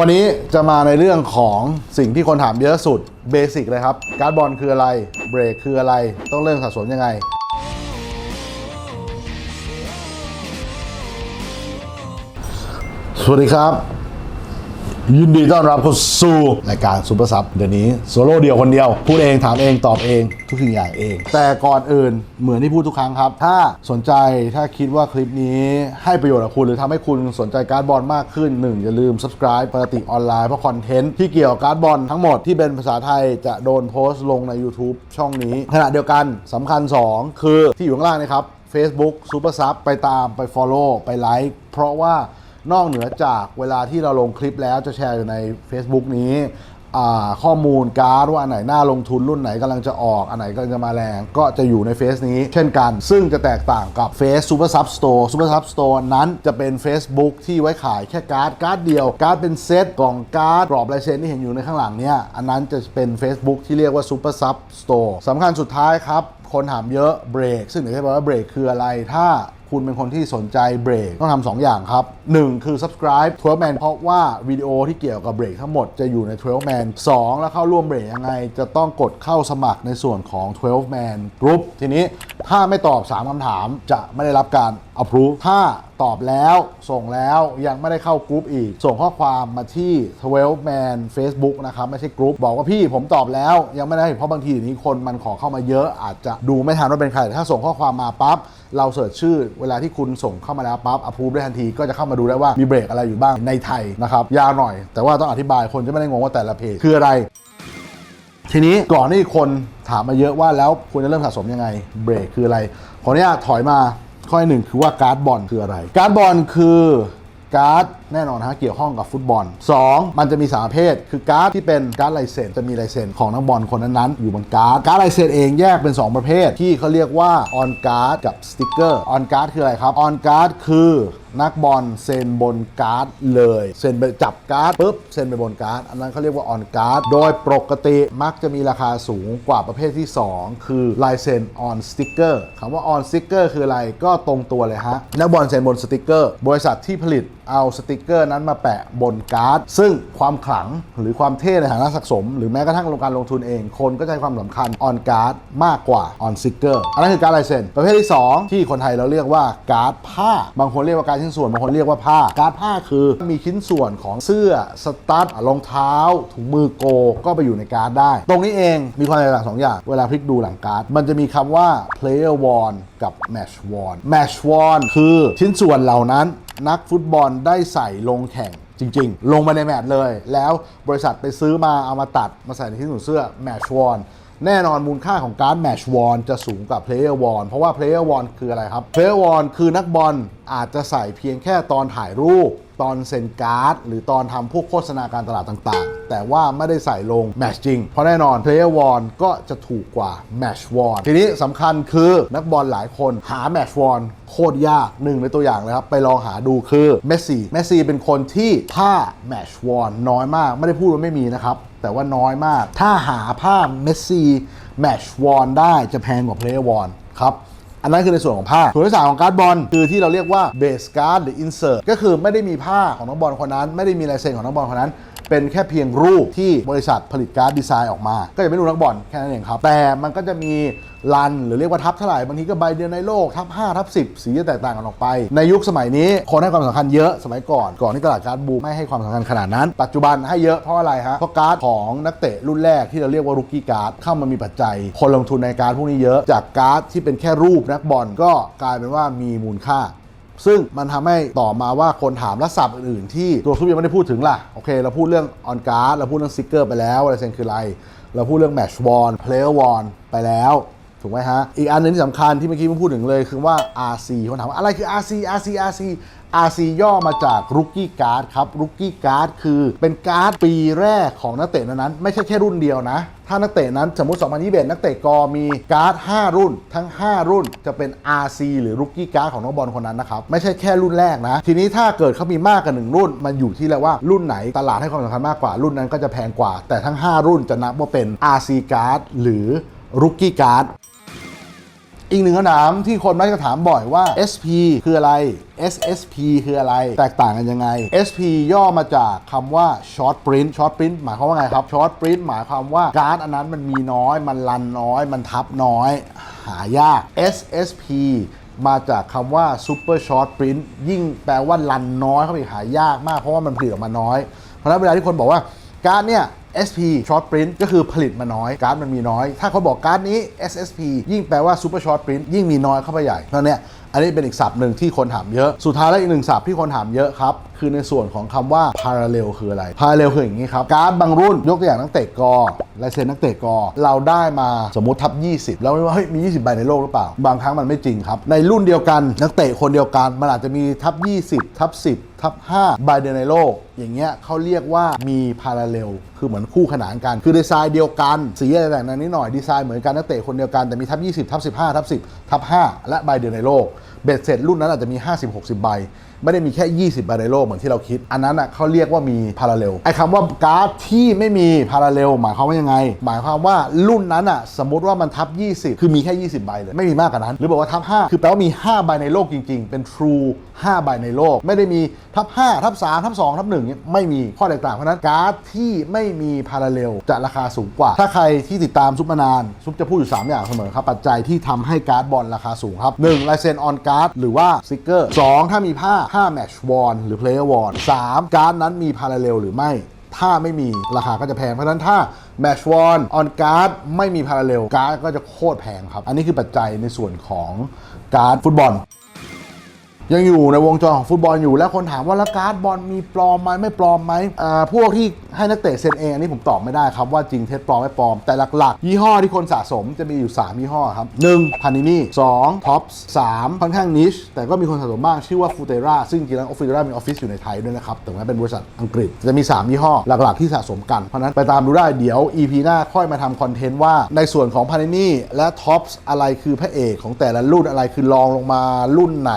วันนี้จะมาในเรื่องของสิ่งที่คนถามเยอะสุดเบสิกเลยครับ การ์ดบอลคืออะไร เบรกคืออะไร ต้องเริ่มสะสมยังไง สวัสดีครับ ยินดีต้อนรับเข้าสู่รายการซูเปอร์ซับเดี๋ยวนี้โซโล่เดียวคนเดียว พูดเองถามเองตอบเองทุกสิ่งอย่างเอง แต่ก่อนอื่นเหมือนที่พูดทุกครั้งครับ ถ้าสนใจถ้าคิดว่าคลิปนี้ให้ประโยชน์กับคุณ หรือทำให้คุณสนใจการ์ดบอลมากขึ้นหนึ่งอย่าลืม subscribe ปกติออนไลน์เพราะคอนเทนต์ที่เกี่ยวกับการ์ดบอลทั้งหมดที่เป็นภาษาไทยจะโดนโพสต์ลงใน YouTube ช่องนี้ขณะเดียวกันสำคัญ 2 คือที่อยู่ข้างล่างนะครับ Facebook Super Sub ไปตามไป Follow ไปไลค์เพราะว่า นอกเหนือจากเวลาที่เราลงคลิปแล้วจะแชร์อยู่ใน Facebook นี้ข้อมูลการ์ดว่าอันไหนน่าลงทุนรุ่นไหนกำลังจะออก อันไหนกำลังจะมาแรง ก็จะอยู่ในเฟซนี้เช่นกัน ซึ่งจะแตกต่างกับเฟซ Super Sub Store Super Sub Store นั้นจะเป็น Facebook ที่ไว้ขายแค่การ์ดการ์ดเดียว การ์ดเป็นเซตกล่องการ์ดกรอบลายเซ็นที่เห็นอยู่ในข้างหลังเนี่ยอันนั้นจะเป็น Facebook ที่เรียกว่า Super Sub Store สำคัญสุดท้ายครับคนถามเยอะเบรกซึ่งเดี๋ยวจะบอกว่าเบรกคืออะไรถ้า คุณเป็นคนที่สนใจเบรกต้องทำสองอย่างครับ 1 คือ subscribe 12 man เพราะว่าวิดีโอที่เกี่ยวกับเบรกทั้งหมดจะอยู่ใน 12 man 2 แล้วเข้าร่วมเบรกยังไง จะต้องกดเข้าสมัครในส่วนของ 12 man group ทีนี้ถ้าไม่ตอบ 3คำถามจะไม่ได้รับการ approve ถ้าตอบแล้วส่งแล้วยังไม่ได้เข้ากรุ๊ปอีก ส่งข้อความมาที่ 12 man Facebook นะครับ ไม่ใช่กรุ๊ปบอกว่าพี่ผมตอบแล้วยังไม่ได้เพราะบางทีนี้คนมันขอเข้ามาเยอะอาจจะดูไม่ทันว่าเป็นใครแต่ถ้าส่งข้อความมาปั๊บเราเสิร์ชชื่อเวลาที่คุณส่งเข้ามาแล้วปั๊บอภูมิได้ทันทีก็จะเข้ามาดูได้ว่ามีเบรกอะไรอยู่บ้างในไทยนะครับยาวหน่อย แต่ว่าต้องอธิบายคนจะไม่ได้งงว่าแต่ละเพจคืออะไร ทีนี้ก่อนที่คนถามมาเยอะว่าแล้วควรจะเริ่มสะสมยังไงเบรกคืออะไรขออนุญาตถอยมาข้อที่หนึ่งคือว่าการ์ดบอลคืออะไร การ์ดบอลคือการ์ดแน่นอนฮะเกี่ยวข้องกับฟุตบอล 2 มันจะมีสามประเภท คือการ์ดที่เป็นการ์ดลายเซ็นจะมีลายเซ็นของนักบอลคนนั้นๆอยู่บนการ์ดการ์ดลายเซ็นเองแยกเป็น 2 ประเภทที่เขาเรียกว่าออนการ์ดกับสติกเกอร์ออนการ์ดคืออะไรครับออนการ์ดคือนักบอลเซ็นบนการ์ดเลยเซ็นไปจับการ์ดปุ๊บเซ็นไปบนการ์ดอันนั้นเขาเรียกว่าออนการ์ดโดยปกติมักจะมีราคาสูงกว่าประเภทที่ 2 คือลายเซ็นออนสติกเกอร์คำว่าออนสติกเกอร์คืออะไรก็ตรงตัวเลยฮะนักบอลเซ็นบนสติกเกอร์บริษัทที่ผลิตเอาสติติกเกอร์นั้นมาแปะบนการ์ด ซึ่งความขลังหรือความเท่ในฐานะสะสม หรือแม้กระทั่งลงการลงทุนเอง คนก็จะให้ความสำคัญออนการ์ดมากกว่าออนสติกเกอร์อันนั้นคือการลายเซ็นประเภทที่ 2 ที่คนไทยเราเรียกว่าการ์ดผ้า บางคนเรียกว่าการดชิ้นส่วนบางคนเรียกว่าผ้า การ์ดผ้าคือมีชิ้นส่วนของเสื้อสตั๊ดรองเท้า ถุงมือโกก็ไปอยู่ในการ์ดได้ ตรงนี้เองมีความแตกต่างสองอย่างเวลาพลิกดูหลังการ์ดมันจะมีคำว่า player worn กับ match worn match worn คือชิ้นส่วนเหล่านั้น นักฟุตบอลได้ใส่ลงแข่งจริง ๆ ลงมาในแมตช์เลย แล้วบริษัทไปซื้อมาเอามาตัดมาใส่ในที่หนุนเสื้อแมชวอนแน่นอนมูลค่าของการ์ด match worn จะสูงกว่าเพลเยอร์วอนเพราะว่าเพลเยอร์วอนคืออะไรครับเพลเยอร์วอนคือนักบอลอาจจะใส่เพียงแค่ตอนถ่ายรูป ตอนเซ็นการ์ด หรือตอนทำพวกโฆษณาการตลาดต่างๆ แต่ว่าไม่ได้ใส่ลงแมชจริง เพราะแน่นอน Player One ก็จะถูกกว่า Match One ทีนี้สำคัญคือนักบอลหลายคนหา Match One โคตรยากหนึ่งในตัวอย่างเลยครับ ไปลองหาดูคือเมสซี่เมสซี่เป็นคนที่ผ้า Match One น้อยมาก ไม่ได้พูดว่าไม่มีนะครับ แต่ว่าน้อยมาก ถ้าหาผ้าเมสซี่ Match One ได้จะแพงกว่า Player One ครับ อันนั้นคือในส่วนของผ้าส่วนที่สามของการ์ดบอลคือที่เราเรียกว่าเบสการ์ดหรืออินเสิร์ตก็คือไม่ได้มีผ้าของนักบอลคนนั้น ไม่ได้มีลายเซ็นของนักบอลคนนั้น เป็นแค่เพียงรูปที่บริษัทผลิตการ์ดดีไซน์ออกมา ก็จะไม่ดูนักบอลแค่นั้นเองครับ แต่มันก็จะมีรันหรือเรียกว่าทับเท่าไหร่บางทีก็ใบเดียวในโลกทับ5ทับ10 สีจะแตกต่างกันออกไป ในยุคสมัยนี้คนให้ความสำคัญเยอะสมัยก่อนก่อนที่ตลาดการ์ดบูมไม่ให้ความสำคัญขนาดนั้น ปัจจุบันให้เยอะเพราะอะไรฮะเพราะการ์ดของนักเตะรุ่นแรกที่เราเรียกว่ารุกกี้การ์ดเข้ามามีปัจจัย คนลงทุนในการ์ดพวกนี้เยอะ จากการ์ดที่เป็นแค่รูปนักบอลก็กลายเป็นว่ามีมูลค่า ซึ่งมันทำให้ต่อมาว่าคนถามและศัพท์อื่นๆ ที่ตัวทุบยังไม่ได้พูดถึงล่ะ โอเค เราพูดเรื่องออนการ์ดเราพูดเรื่องซิกเกอร์ไปแล้วอะไรเซนคืออะไร เราพูดเรื่องแมชวอนเพลย์วอนไปแล้วถูกไหมฮะ อีกอันหนึงที่สำคัญที่เมื่อกี้ผมพูดถึงเลยคือว่า RC คนถามว่าอะไรคือ RC RC RC RC ย่อมาจาก Rookie Card ครับ Rookie Card คือเป็นการ์ดปีแรกของนักเตะนั้นๆไม่ใช่แค่รุ่นเดียวนะ ถ้านักเตะนั้นสมมติ 2021 นักเตะกอมีการ์ด 5 รุ่น ทั้ง 5 รุ่นจะเป็น RC หรือ Rookie Card ของนักบอลคนนั้นนะครับ ไม่ใช่แค่รุ่นแรกนะ ทีนี้ถ้าเกิดเขามีมากกว่าหนึ่งรุ่น มันอยู่ที่แล้วว่ารุ่นไหนตลาดให้ความสำคัญมากกว่ารุ่นนั้นก็จะแพงกว่า แต่ทั้ง 5 รุ่นจะนับว่าเป็น RC Card หรือ Rookie Card อีกหนึ่งคำถามที่คนมักจะถามบ่อยว่า SP คืออะไร SSP คืออะไร แตกต่างกันยังไง SP ย่อมาจากคำว่า short print short print หมายความว่าไงครับ short print หมายความว่าการ์ดอันนั้นมันมีน้อย มันรันน้อย มันทับน้อย หายาก SSP มาจากคำว่า super short print ยิ่งแปลว่ารันน้อยเข้าไปหายากมากเพราะว่ามันผลิตออกมาน้อย เพราะฉะนั้นเวลาที่คนบอกว่าการ์ดเนี่ย SP short print ก็คือผลิตมาน้อย การ์ดมันมีน้อย ถ้าเขาบอกการ์ดนี้ SSP ยิ่งแปลว่า super short print ยิ่งมีน้อยเข้าไปใหญ่เพราะเนี้ยอันนี้เป็นอีกศัพท์หนึ่งที่คนถามเยอะ สุดท้ายแล้วอีกหนึ่งศัพท์ที่คนถามเยอะครับ คือในส่วนของคำว่า parallel คืออะไร parallel คืออย่างนี้ครับ การ์ดบางรุ่นยกตัวอย่างนักเตะกอลายเซ็นนักเตะกอ เราได้มาสมมติทับ 20 แล้วไม่ว่าเฮ้ยมี 20 ใบในโลกหรือเปล่า บางครั้งมันไม่จริงครับ ในรุ่นเดียวกันนักเตะคนเดียวกัน มันอาจจะมีทับ 20 ทับ 10 ทับ 5 ใบเดียวในโลก อย่างเงี้ยเขาเรียกว่ามีพาราเรลคือเหมือนคู่ขนานกัน คือดีไซน์เดียวกันสีอะไรต่างๆนิดหน่อยดีไซน์เหมือนกันนักเตะคนเดียวกันแต่มีทับ 20 ทับ 15 ทับ 10 ทับ 5 และใบเดียวในโลก เบ็ดเสร็จรุ่นนั้นอาจจะมี 50-60 ใบ ไม่ได้มีแค่ 20 ใบในโลกเหมือนที่เราคิด อันนั้นอะเขาเรียกว่ามีพาราเรลไอ้คำว่าการ์ดที่ไม่มีพาราเรลหมายความว่ายังไง หมายความว่ารุ่นนั้นอะสมมติว่ามันทับ 20 คือมีแค่ 20 ใบเลย ไม่มีมากกว่านั้น หรือบอกว่าทับ 5 คือแปลว่ามี 5 ใบในโลกจริง ๆ เป็น true 5 ใบในโลก ไม่ได้มีทับ 5 ทับ 3 ทับ 2 ทับ1เนี่ยไม่มีข้อแตกต่างเพราะนั้นการ์ดที่ไม่มีพาราเรลจะราคาสูงกว่า ถ้าใครที่ติดตามซุปมานานซุปจะพูดอยู่ 3 อย่างเสมอครับปัจจัยที่ทำให้การ์ดบอลราคาสูงครับ 1. ลายเซ็นออนการ์ดหรือว่าสติกเกอร์ 2. ถ้ามีผ้าผ้าแมชวอนหรือเพลยอร์วอน 3. การ์ดนั้นมีพาราเรลหรือไม่ ถ้าไม่มีราคาก็จะแพง เพราะฉะนั้นถ้าแมชวอนออนการ์ดไม่มีพาราเรลการ์ดก็จะโคตรแพงครับ อันนี้คือปัจจัยในส่วนของการ์ดฟุตบอล ยังอยู่ในวงจรของฟุตบอลอยู่แล้วคนถามว่าแล้วการ์ดบอลมีปลอมไหมไม่ปลอมไหมอ่าพวกที่ให้นักเตะเซ็นเองอันนี้ผมตอบไม่ได้ครับว่าจริงเท็จปลอมไม่ปลอมแต่หลักๆ ยี่ห้อที่คนสะสมจะมีอยู่ 3 ยี่ห้อครับ1 Panini 2 Tops 3ค่อนข้างนิชแต่ก็มีคนสะสมบ้างชื่อว่า Futera ซึ่งจริงแล้ว Futera มีออฟฟิศอยู่ในไทยด้วยนะครับแต่ว่าเป็นบริษัทอังกฤษจะมี 3 ยี่ห้อหลักๆ ที่สะสมกันเพราะนั้นไปตามดูได้เดี๋ยว EP หน้าค่อยมาทำคอนเทนต์ว่าในส่วนของ Panini และ Tops อะไรคือพระเอกของแต่ละรุ่นอะไรคือรองลงมารุ่นไหน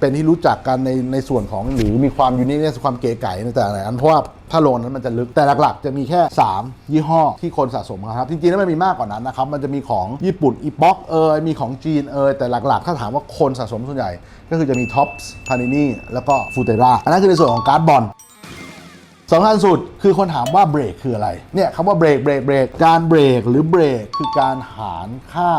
เป็นที่รู้จักกันในในส่วนของหรือมีความยูนิคในความเก๋ไก๋ในแต่ละอันเพราะว่าถ้าโลนนั้นมันจะลึกแต่หลักๆ จะมีแค่ 3 ยี่ห้อที่คนสะสมครับ จริงๆแล้วมันมีมากกว่านั้นนะครับ มันจะมีของญี่ปุ่นอีบ็อกเอยมีของจีนเอยแต่หลักๆ ถ้าถามว่าคนสะสมส่วนใหญ่ ก็คือจะมีท็อปส์พานินี่แล้วก็ฟูเตราอันนั้นคือในส่วนของการ์ดบอลสำคัญสุดคือคนถามว่าเบรกคืออะไรเนี่ยคำว่าเบรกเบรกเบรกการเบรกหรือเบรกคือการหารค่า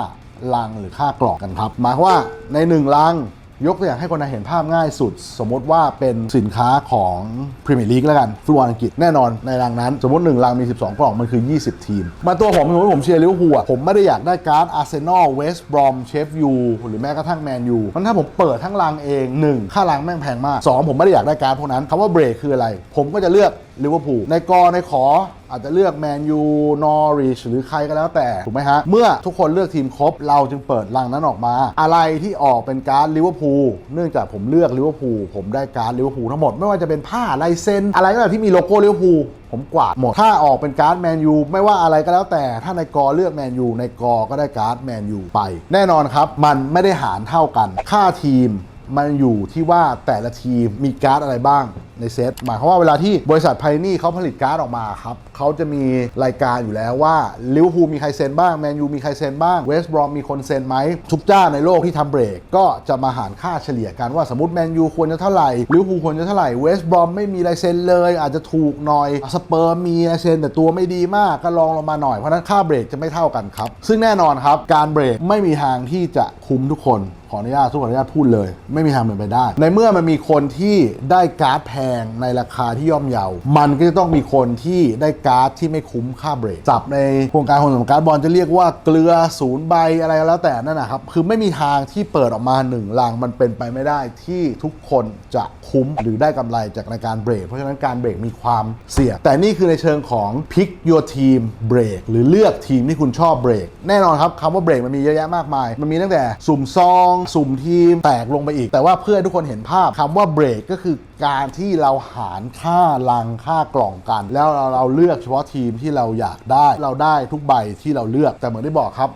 ลังหรือค่ากรอกกันครับหมายว่าในหนึ่งลัง ยกตัวอย่างให้คนเห็นภาพง่ายสุด สมมติว่าเป็นสินค้าของพรีเมียร์ลีกแล้วกันฟุตบอลอังกฤษแน่นอนในรังนั้น สมมติ1ลังมี 12 กล่อง มันคือ 20 ทีม มาตัวผมสมมติผมเชียร์ลิเวอร์พูลผมไม่ได้อยากได้การ์ดอาร์เซนอลเวสต์บรอมเชฟยูหรือแม้กระทั่งแมนยูมันถ้าผมเปิดทั้งลังเอง 1 ค่าลังแม่งแพงมาก 2 ผมไม่ได้อยากได้การ์ดพวกนั้นคำว่าเบรกคืออะไร ผมก็จะเลือก ลิเวอร์พูลในกอในขออาจจะเลือกแมนยูนอริชหรือใครก็แล้วแต่ ถูกไหมฮะ เมื่อทุกคนเลือกทีมครบ เราจึงเปิดรังนั้นออกมา อะไรที่ออกเป็นการ์ดลิเวอร์พูลเนื่องจากผมเลือกลิเวอร์พูลผมได้การ์ดลิเวอร์พูลทั้งหมด ไม่ว่าจะเป็นผ้าลายเซ็นอะไรก็แล้วที่มีโลโก้ลิเวอร์พูลผมกวาดหมด ถ้าออกเป็นการ์ดแมนยูไม่ว่าอะไรก็แล้วแต่ ถ้าในกอเลือกแมนยูในกอก็ได้การ์ดแมนยูไป แน่นอนครับ มันไม่ได้หารเท่ากัน ค่าทีมมันอยู่ที่ว่าแต่ละทีมมีการ์ดอะไรบ้าง ในเซตหมายความว่าเวลาที่บริษัทไพนี่เขาผลิตการ์ดออกมาครับ เขาจะมีรายการอยู่แล้วว่าลิเวอร์พูลมีใครเซ็นบ้างแมนยูมีใครเซ็นบ้างเวสต์บรอมมีคนเซ็นไหมทุกเจ้าในโลกที่ทำเบรก ก็จะมาหารค่าเฉลี่ยกันว่าสมมติแมนยูควรจะเท่าไหร่ลิเวอร์พูลควรจะเท่าไหร่เวสต์บรอมไม่มีลายเซ็นเลย อาจจะถูกหน่อยสเปอร์มีลายเซ็นแต่ตัวไม่ดีมากก็ลองลงมาหน่อยเพราะนั้นค่าเบรกจะไม่เท่ากันครับซึ่งแน่นอนครับการเบรกไม่มีทางที่จะคุ้มทุกคนขออนุญาตทุกคนอนุญาตพูดเลย ไม่มีทางเป็นไปได้ ในเมื่อมันมีคนที่ได้การ์ดแพงในราคาที่ย่อมเยา มันก็จะต้องมีคนที่ได้การ์ดที่ไม่คุ้มค่าเบรกจับในโครงการของการ์ดบอลจะเรียกว่าเกลือศูนย์ใบอะไรแล้วแต่นั่นนะครับ คือไม่มีทางที่เปิดออกมาหนึ่งลังมันเป็นไปไม่ได้ที่ทุกคนจะคุ้มหรือได้กำไรจากในการเบรก เพราะฉะนั้นการเบรกมีความเสี่ยงแต่นี่คือในเชิงของ pick your team เบรกหรือเลือกทีมที่คุณชอบเบรก แน่นอนครับคำว่าเบรกมันมีเยอะแยะมากมาย มันมีตั้งแต่สุ่มซอง สุ่มทีมแตกลงไปอีก แต่ว่าเพื่อทุกคนเห็นภาพคำว่าเบรกก็คือ การที่เราหารค่าลังค่ากล่องกัน แล้วเราเราเลือกเฉพาะทีมที่เราอยากได้ เราได้ทุกใบที่เราเลือกแต่เหมือนที่บอกครับ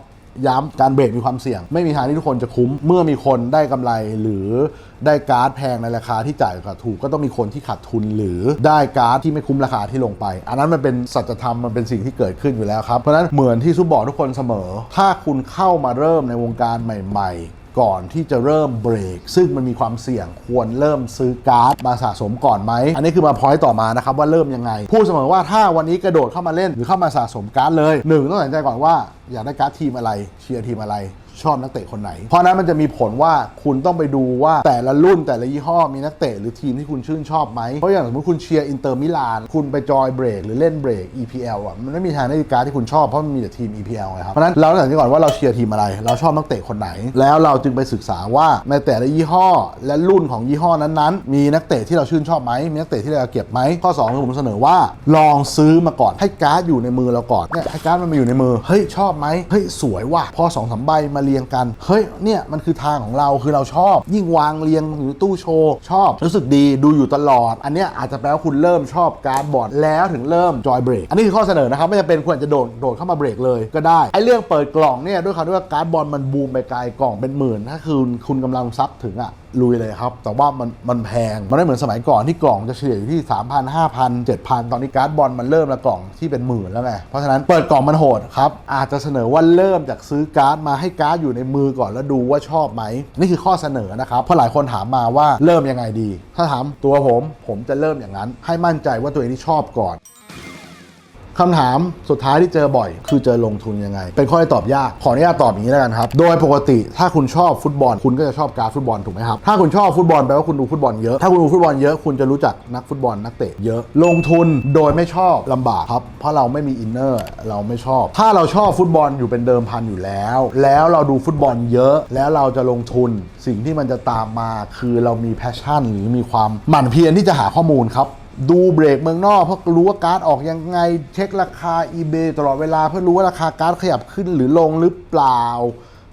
ย้ำการเบรกมีความเสี่ยง ไม่มีทางที่ทุกคนจะคุ้ม เมื่อมีคนได้กำไรหรือได้การ์ดแพงในราคาที่จ่ายกับถูกก็ต้องมีคนที่ขาดทุนหรือได้การ์ดที่ไม่คุ้มราคาที่ลงไป อันนั้นมันเป็นสัจธรรมมันเป็นสิ่งที่เกิดขึ้นอยู่แล้วครับเพราะฉะนั้นเหมือนที่ซุปบอกทุกคนเสมอ ถ้าคุณเข้ามาเริ่มในวงการใหม่ ๆ ก่อนที่จะเริ่มเบรก ซึ่งมันมีความเสี่ยงควรเริ่มซื้อการ์ดมาสะสมก่อนไหม อันนี้คือมาพอยต์ต่อมานะครับว่าเริ่มยังไง พูดเสมอว่าถ้าวันนี้กระโดดเข้ามาเล่นหรือเข้ามาสะสมการ์ดเลยหนึ่งต้องตัดสินใจก่อนว่าอยากได้การ์ดทีมอะไรเชียร์ทีมอะไร ชอบนักเตะคนไหน เพราะนั้นมันจะมีผลว่าคุณต้องไปดูว่าแต่ละรุ่นแต่ละยี่ห้อมีนักเตะหรือทีมที่คุณชื่นชอบไหมเพราะอย่างสมมติคุณเชียร์อินเตอร์มิลานคุณไปจอยเบรกหรือเล่นเบรก EPL อะมันไม่มีทางได้การที่คุณชอบเพราะมันมีแต่ทีม EPL ไงครับเพราะนั้นเราต้องตัดก่อนว่าเราเชียร์ทีมอะไร เราชอบนักเตะคนไหน แล้วเราจึงไปศึกษาว่าในแต่ละยี่ห้อ และรุ่นของยี่ห้อนั้นๆ มีนักเตะที่เราชื่นชอบไหมมีนักเตะที่เราเก็บไหมข้อ2คือผมเสนอว่าลองซื้อมาก่อนให้การ์ดอยู่ในมือเราก่อนเนี่ยให้การ์ดมันมาอยู่ในมือเฮ้ยชอบไหมเฮ้ยสวยว่ะพอสองสามใบมาเรียงกัน เฮ้ย เนี่ยมันคือทางของเราคือเราชอบ ยิ่งวางเรียงอยู่ตู้โชว์ชอบ รู้สึกดีดูอยู่ตลอด อันเนี้ยอาจจะแปลว่าคุณเริ่มชอบการ์ดบอร์ดแล้วถึงเริ่มจอยเบรกอันนี้คือข้อเสนอนะครับไม่จำเป็นควรจะโดดโดดเข้ามาเบรกเลยก็ได้ไอ้เรื่องเปิดกล่องเนี่ยด้วยคำที่ว่าการ์ดบอลมันบูมไปไกลกล่องเป็นหมื่นถ้าคือคุณกำลังซับถึงอะ ลุยเลยครับ แต่ว่ามันมันแพง มันไม่เหมือนสมัยก่อนที่กล่องจะเฉลี่ยอยู่ที่ 3,000 5,000 7,000 ตอนนี้การ์ดบอลมันเริ่มละกล่องที่เป็นหมื่นแล้วไง เพราะฉะนั้นเปิดกล่องมันโหดครับ อาจจะเสนอว่าเริ่มจากซื้อการ์ดมาให้การ์ดอยู่ในมือก่อนแล้วดูว่าชอบไหม นี่คือข้อเสนอนะครับเพราะหลายคนถามมาว่าเริ่มยังไงดี ถ้าถามตัวผมผมจะเริ่มอย่างนั้น ให้มั่นใจว่าตัวเองที่ชอบก่อน คำถามสุดท้ายที่เจอบ่อย คือเจอลงทุนยังไง เป็นข้อที่ตอบยาก ขออนุญาตตอบอย่างนี้แล้วกันครับ โดยปกติถ้าคุณชอบฟุตบอล คุณก็จะชอบการดฟุตบอลถูกไหมครับ ถ้าคุณชอบฟุตบอลแปลว่าคุณดูฟุตบอลเยอะ ถ้าคุณดูฟุตบอลเยอะคุณจะรู้จักนักฟุตบอลนักเตะเยอะ ลงทุนโดยไม่ชอบลำบากครับ เพราะเราไม่มีอินเนอร์เราไม่ชอบ ถ้าเราชอบฟุตบอลอยู่เป็นเดิมพันอยู่แล้ว แล้วเราดูฟุตบอลเยอะ แล้วเราจะลงทุน สิ่งที่มันจะตามมาคือเรามีแพชชั่น หรือมีความหมั่นเพียรที่จะหาข้อมูลครับ ดูเบรกเมืองนอกเพื่อรู้ว่าการ์ดออกยังไง เช็คราคา eBay ตลอดเวลาเพื่อรู้ว่าราคาการ์ดขยับขึ้นหรือลงหรือเปล่า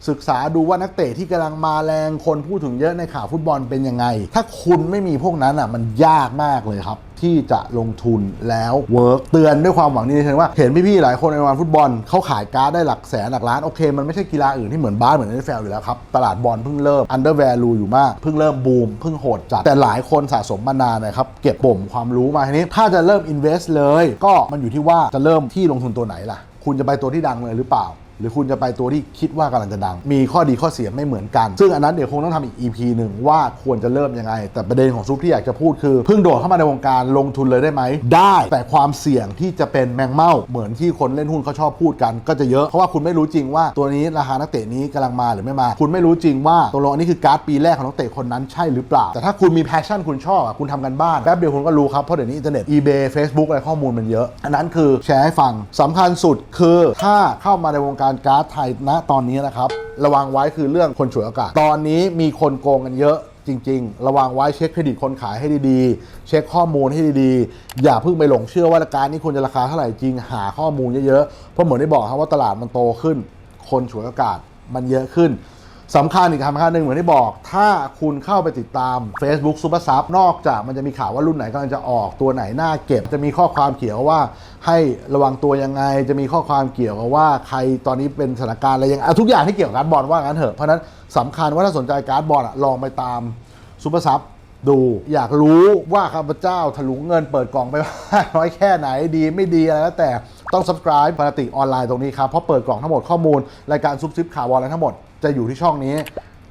ศึกษาดูว่านักเตะที่กำลังมาแรงคนพูดถึงเยอะในข่าวฟุตบอลเป็นยังไง ถ้าคุณไม่มีพวกนั้นอะมันยากมากเลยครับ ที่จะลงทุนแล้วเวิร์กเตือนด้วยความหวังดีในเชิงว่าเห็นพี่ๆหลายคนในวงการฟุตบอลเขาขายการ์ดได้หลักแสนหลักล้าน โอเค มันไม่ใช่กีฬาอื่นที่เหมือนบาสเหมือน NFL อยู่แล้วครับ ตลาดบอลเพิ่งเริ่ม under value อยู่มาก เพิ่งเริ่มบูมเพิ่งโหดจัดแต่หลายคนสะสมมานานนะครับเก็บบ่มความรู้มาทีนี้ ถ้าจะเริ่ม invest เลย ก็มันอยู่ที่ว่าจะเริ่มที่ลงทุนตัวไหนล่ะ คุณจะไปตัวที่ดังเลยหรือเปล่า หรือคุณจะไปตัวที่คิดว่ากำลังจะดัง มีข้อดีข้อเสียไม่เหมือนกัน ซึ่งอันนั้นเดี๋ยวคงต้องทำอีก EP หนึ่งว่าควรจะเริ่มยังไง แต่ประเด็นของซุปที่อยากจะพูดคือเพิ่งโดดเข้ามาในวงการลงทุนเลยได้ไหม ได้แต่ความเสี่ยงที่จะเป็นแมงเม่าเหมือนที่คนเล่นหุ้นเขาชอบพูดกัน ก็จะเยอะเพราะว่าคุณไม่รู้จริงว่าตัวนี้ราคานักเตะนี้กำลังมาหรือไม่มา คุณไม่รู้จริงว่าตกลงอันนี้คือการ์ดปีแรกของนักเตะคนนั้นใช่หรือเปล่า แต่ถ้าคุณมีแพชชั่นคุณชอบคุณทำกันบ้านแป๊บเดียวคุณก็รู้ครับเพราะเดี๋ยวนี้อินเทอร์เน็ต eBay Facebook อะไรข้อมูลมันเยอะอันนั้นคือแชร์ให้ฟังสำคัญสุดคือถ้าเข้ามาในวงการการ์ดไทยณตอนนี้นะครับ ระวังไว้คือเรื่องคนฉวยโอกาส ตอนนี้มีคนโกงกันเยอะจริง ๆ ระวังไว้เช็คเครดิตคนขายให้ดีๆ เช็คข้อมูลให้ดีๆ อย่าเพิ่งไปหลงเชื่อว่าการนี้ควรจะราคาเท่าไหร่จริง หาข้อมูลเยอะๆ เพราะเหมือนได้บอกครับว่าตลาดมันโตขึ้น คนฉวยโอกาสมันเยอะขึ้น สำคัญอีกคำคัญหนึ่งเหมือนที่บอก ถ้าคุณเข้าไปติดตาม Facebook Super s u b นอกจากมันจะมีข่าวว่ารุ่นไหนกำลังจะออกตัวไหนน่าเก็บ จะมีข้อความเกี่ยวว่าให้ระวังตัวยังไง จะมีข้อความเกี่ยวกับว่าใครตอนนี้เป็นสถานการณ์อะไรยังทุกอย่างที่เกี่ยวกับการดบอลว่างั้นเถอะเพราะนั้นสำคัญว่าถ้าสนใจการ์ดบอลลองไปตามซูเปอร์ซับดู อยากรู้ว่าข้าพเจ้าถลุงเงินเปิดกล่องไปน้อยแค่ไหนดีไม่ดีอะไรแล้วแต่ต้อง subscribe ปกติออนไลน์ตรงนี้ครับ เพราะเปิดกล่องทั้งหมดข้อมูล รายการซุปซิปข่าวบอลอะไรทั้งหมด จะอยู่ที่ช่องนี้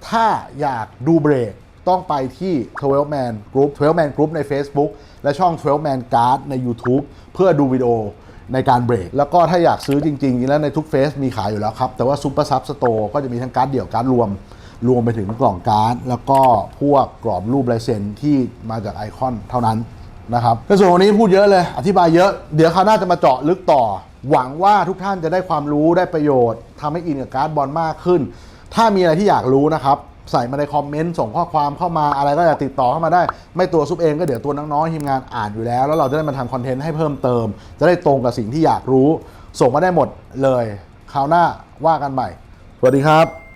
ถ้าอยากดูเบรกต้องไปที่ 12 Man Group 12 Man Group ใน Facebook และช่อง 12 Man Card ใน YouTube เพื่อดูวิดีโอในการเบรก แล้วก็ถ้าอยากซื้อจริงๆแล้วในทุกเฟสมีขายอยู่แล้วครับ แต่ว่า Super Sub Store ก็จะมีทั้งการ์ดเดี่ยวการ์ดรวม รวมไปถึงกล่องการ์ด แล้วก็พวกกรอบรูปลายเซ็นที่มาจากไอคอนเท่านั้นนะครับในส่วนวันนี้พูดเยอะเลย อธิบายเยอะ เดี๋ยวคราวหน้าจะมาเจาะลึกต่อ หวังว่าทุกท่านจะได้ความรู้ได้ประโยชน์ทำให้อินกับการ์ดบอลมากขึ้น ถ้ามีอะไรที่อยากรู้นะครับ ใส่มาในคอมเมนต์ส่งข้อความเข้ามาอะไรก็อย่าติดต่อเข้ามาได้ ไม่ตัวซุปเองก็เดี๋ยวตัวน้องๆทีมงานอ่านอยู่แล้ว แล้วเราจะได้มาทำคอนเทนต์ให้เพิ่มเติม จะได้ตรงกับสิ่งที่อยากรู้ ส่งมาได้หมดเลยคราวหน้าว่ากันใหม่ สวัสดีครับ